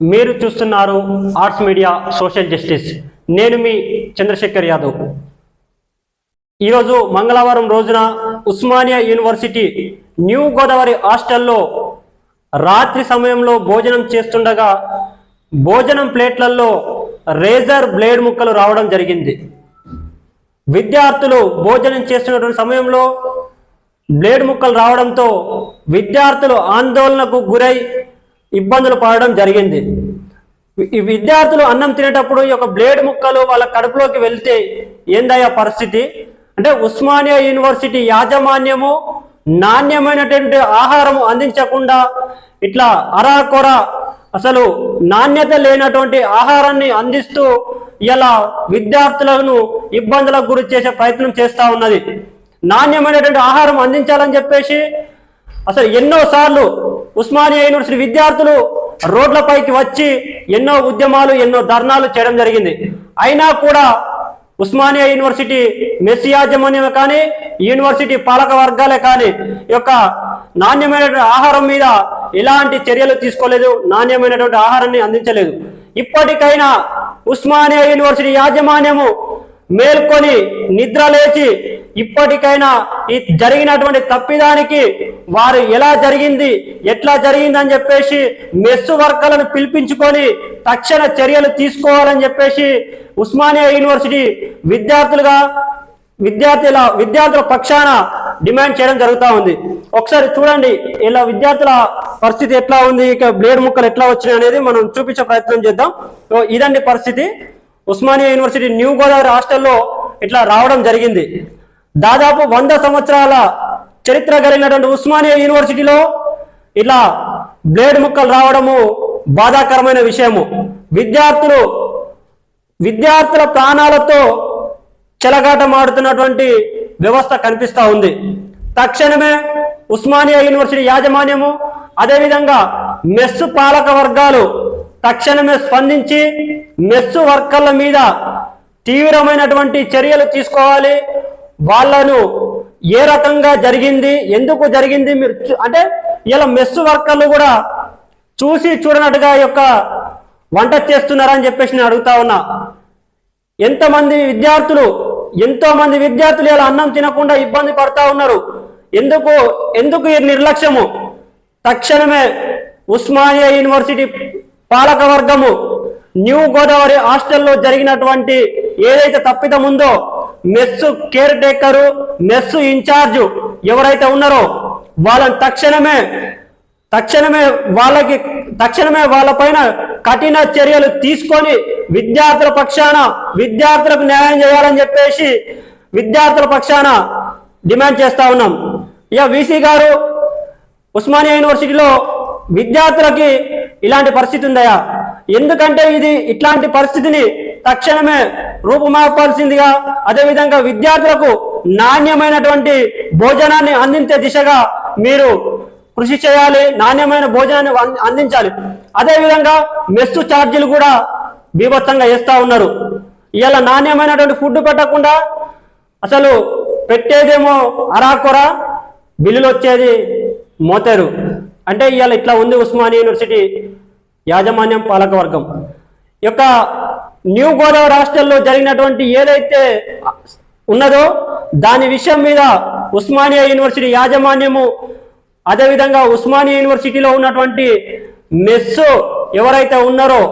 మీరు చూస్తున్నారు arts media social justice నేను మీ చంద్రశేఖర్ యాదవ్. ఈరోజు మంగళవారం రోజున ఉస్మానియా యూనివర్సిటీ న్యూ గోదావరి హాస్టల్లో రాత్రి సమయంలో భోజనం చేస్తుండగా భోజనం ప్లేట్లలో రేజర్ బ్లేడ్ ముక్కలు రావడం జరిగింది. విద్యార్థులు భోజనం చేస్తున్నటువంటి సమయంలో బ్లేడ్ ముక్కలు రావడంతో విద్యార్థులు ఆందోళనకు గురై ఇబ్బందులు పడడం జరిగింది. ఈ విద్యార్థులు అన్నం తినేటప్పుడు ఈ యొక్క బ్లేడ్ ముక్కలు వాళ్ళ కడుపులోకి వెళ్తే ఏందయ్యా పరిస్థితి? అంటే ఉస్మానియా యూనివర్సిటీ యాజమాన్యము నాణ్యమైనటువంటి ఆహారం అందించకుండా ఇట్లా అరాకొర అసలు నాణ్యత లేనటువంటి ఆహారాన్ని అందిస్తూ ఇలా విద్యార్థులను ఇబ్బందులకు గురి చేసే ప్రయత్నం చేస్తా ఉన్నది. నాణ్యమైనటువంటి ఆహారం అందించాలని చెప్పేసి అసలు ఎన్నో సార్లు ఉస్మానియా యూనివర్సిటీ విద్యార్థులు రోడ్లపైకి వచ్చి ఎన్నో ఉద్యమాలు ఎన్నో ధర్నాలు చేయడం జరిగింది. అయినా కూడా ఉస్మానియా యూనివర్సిటీ మెస్ యాజమాన్యం కానీ యూనివర్సిటీ పాలక వర్గాలే కానీ యొక్క నాణ్యమైనటువంటి ఆహారం మీద ఎలాంటి చర్యలు తీసుకోలేదు నాణ్యమైనటువంటి ఆహారాన్ని అందించలేదు. ఇప్పటికైనా ఉస్మానియా యూనివర్సిటీ యాజమాన్యము మేల్కొని నిద్ర లేచి ఇప్పటికైనా ఈ జరిగినటువంటి తప్పిదానికి వారు ఎలా జరిగింది ఎట్లా జరిగింది అని చెప్పేసి మెస్సు వర్గాలను పిలిపించుకొని తక్షణ చర్యలు తీసుకోవాలని చెప్పేసి ఉస్మానియా యూనివర్సిటీ విద్యార్థులుగా విద్యార్థుల విద్యార్థుల పక్షాన డిమాండ్ చేయడం జరుగుతూ ఉంది. ఒకసారి చూడండి ఇలా విద్యార్థుల పరిస్థితి ఎట్లా ఉంది ఇక బ్లేడ్ ముక్కలు ఎట్లా వచ్చినాయి అనేది మనం చూపించే ప్రయత్నం చేద్దాం. సో ఇదండి పరిస్థితి. ఉస్మానియా యూనివర్సిటీ న్యూ గోదావరి హాస్టల్లో ఇట్లా రావడం జరిగింది. దాదాపు వంద సంవత్సరాల చరిత్ర కలిగినటువంటి ఉస్మానియా యూనివర్సిటీలో ఇలా బ్లేడ్ ముక్కలు రావడము బాధాకరమైన విషయము. విద్యార్థులు విద్యార్థుల ప్రాణాలతో చెలగాటమాడుతున్నటువంటి వ్యవస్థ కనిపిస్తూ ఉంది. తక్షణమే ఉస్మానియా యూనివర్సిటీ యాజమాన్యము అదేవిధంగా మెస్సు పాలక వర్గాలు తక్షణమే స్పందించి మెస్సు వర్కర్ల మీద తీవ్రమైనటువంటి చర్యలు తీసుకోవాలి. వాళ్ళను ఏ రకంగా జరిగింది ఎందుకు జరిగింది మీరు అంటే ఇలా మెస్సు వర్కర్లు కూడా చూసి చూడనట్టుగా ఈ యొక్క వంట చేస్తున్నారని చెప్పేసి నేను అడుగుతా ఉన్నా. ఎంతమంది విద్యార్థులు ఎంతో మంది విద్యార్థులు ఇలా అన్నం తినకుండా ఇబ్బంది పడతా ఉన్నారు? ఎందుకు ఎందుకు ఈ నిర్లక్ష్యము? తక్షణమే ఉస్మానియా యూనివర్సిటీ పాలక వర్గము న్యూ గోదావరి హాస్టల్లో జరిగినటువంటి ఏదైతే తప్పిదం ఉందో mess care taker mess incharge ఎవరైతే ఉన్నారో వాళ్ళని తక్షణమే తక్షణమే వాళ్ళకి తక్షణమే వాళ్ళపైన కఠిన చర్యలు తీసుకొని విద్యార్థుల పక్షాన విద్యార్థులకు న్యాయం చేయాలని చెప్పేసి విద్యార్థుల పక్షాన డిమాండ్ చేస్తా ఉన్నాం. ఇక వీసీ గారు ఉస్మానియా యూనివర్సిటీలో విద్యార్థులకి ఇలాంటి పరిస్థితి ఉందయా ఎందుకంటే ఇది ఇట్లాంటి పరిస్థితిని తక్షణమే రూపుమాపాల్సిందిగా అదేవిధంగా విద్యార్థులకు నాణ్యమైనటువంటి భోజనాన్ని అందించే దిశగా మీరు కృషి చేయాలి నాణ్యమైన భోజనాన్ని అందించాలి. అదేవిధంగా మెస్సు ఛార్జీలు కూడా బీభత్సంగా వేస్తూ ఉన్నారు. ఇలా నాణ్యమైనటువంటి ఫుడ్ పెట్టకుండా అసలు పెట్టేదేమో అరాకొర బిల్లులు వచ్చేది మోతారు. అంటే ఇవాళ ఇట్లా ఉంది ఉస్మానియా యూనివర్సిటీ యాజమాన్యం పాలకవర్గం. ఈ యొక్క న్యూ గోదావరి హాస్టల్లో జరిగినటువంటి ఏదైతే ఉన్నదో దాని విషయం మీద ఉస్మానియా యూనివర్సిటీ యాజమాన్యము అదేవిధంగా ఉస్మానియా యూనివర్సిటీలో ఉన్నటువంటి మెస్సు ఎవరైతే ఉన్నారో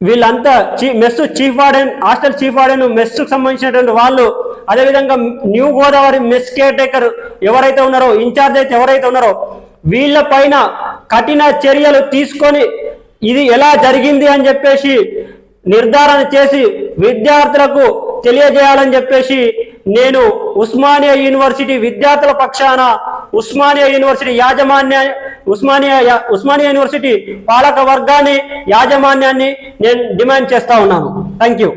వీళ్ళంతా చీ mess chief warden hostel chief warden మెస్సుకు సంబంధించినటువంటి వాళ్ళు అదేవిధంగా new Godavari mess care taker ఎవరైతే ఉన్నారో ఇన్ఛార్జ్ అయితే ఎవరైతే ఉన్నారో వీళ్ళ పైన కఠిన చర్యలు తీసుకొని ఇది ఎలా జరిగింది అని చెప్పేసి నిర్ధారణ చేసి విద్యార్థులకు తెలియజేయాలని చెప్పేసి నేను ఉస్మానియా యూనివర్సిటీ విద్యార్థుల పక్షాన ఉస్మానియా యూనివర్సిటీ యాజమాన్య ఉస్మానియా ఉస్మానియా యూనివర్సిటీ పాలక వర్గాన్ని యాజమాన్యాన్ని నేను డిమాండ్ చేస్తా ఉన్నాను. Thank you